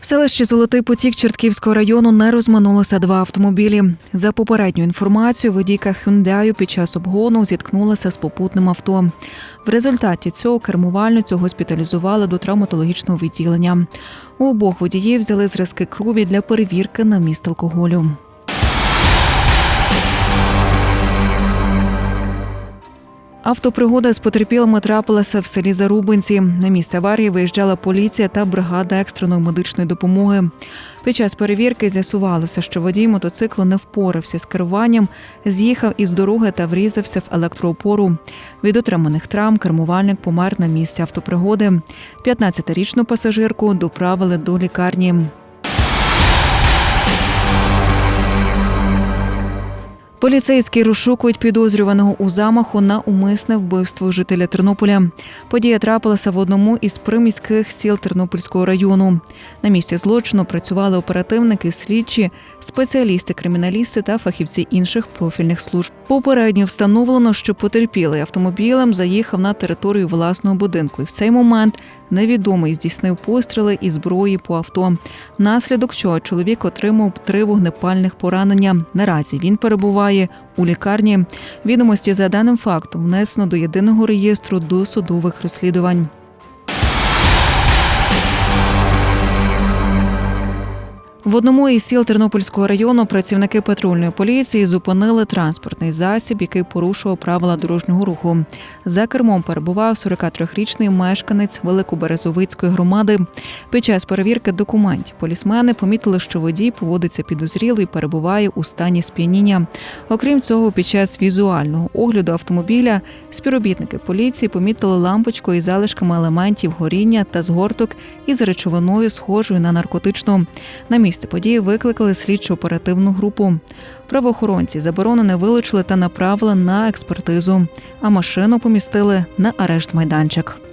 В селищі Золотий Потік Чертківського району не розминулося два автомобілі. За попередньою інформацією, водійка Хюндаю під час обгону зіткнулася з попутним авто. В результаті цього кермувальницю госпіталізували до травматологічного відділення. У обох водіїв взяли зразки крові для перевірки на міст алкоголю. Автопригода з потерпілими трапилася в селі Зарубинці. На місце аварії виїжджала поліція та бригада екстреної медичної допомоги. Під час перевірки з'ясувалося, що водій мотоциклу не впорався з керуванням, з'їхав із дороги та врізався в електроопору. Від отриманих травм кермувальник помер на місці автопригоди. 15-річну пасажирку доправили до лікарні. Поліцейські розшукують підозрюваного у замаху на умисне вбивство жителя Тернополя. Подія трапилася в одному із приміських сіл Тернопільського району. На місці злочину працювали оперативники, слідчі, спеціалісти, криміналісти та фахівці інших профільних служб. Попередньо встановлено, що потерпілий автомобілем заїхав на територію власного будинку, і в цей момент невідомий здійснив постріли із зброї по авто. наслідок чого чоловік отримав три вогнепальних поранення. Наразі він перебуває у лікарні. Відомості за даним фактом внесено до єдиного реєстру досудових розслідувань. В одному із сіл Тернопільського району працівники патрульної поліції зупинили транспортний засіб, який порушував правила дорожнього руху. За кермом перебував 43-річний мешканець Великоберезовицької громади. Під час перевірки документів полісмени помітили, що водій поводиться підозріло і перебуває у стані сп'яніння. Окрім цього, під час візуального огляду автомобіля співробітники поліції помітили лампочку із залишками елементів горіння та згорток із речовиною, схожою на наркотичну. На місце події викликали слідчу оперативну групу. Правоохоронці заборонене вилучили та направили на експертизу, а машину помістили на арешт майданчик.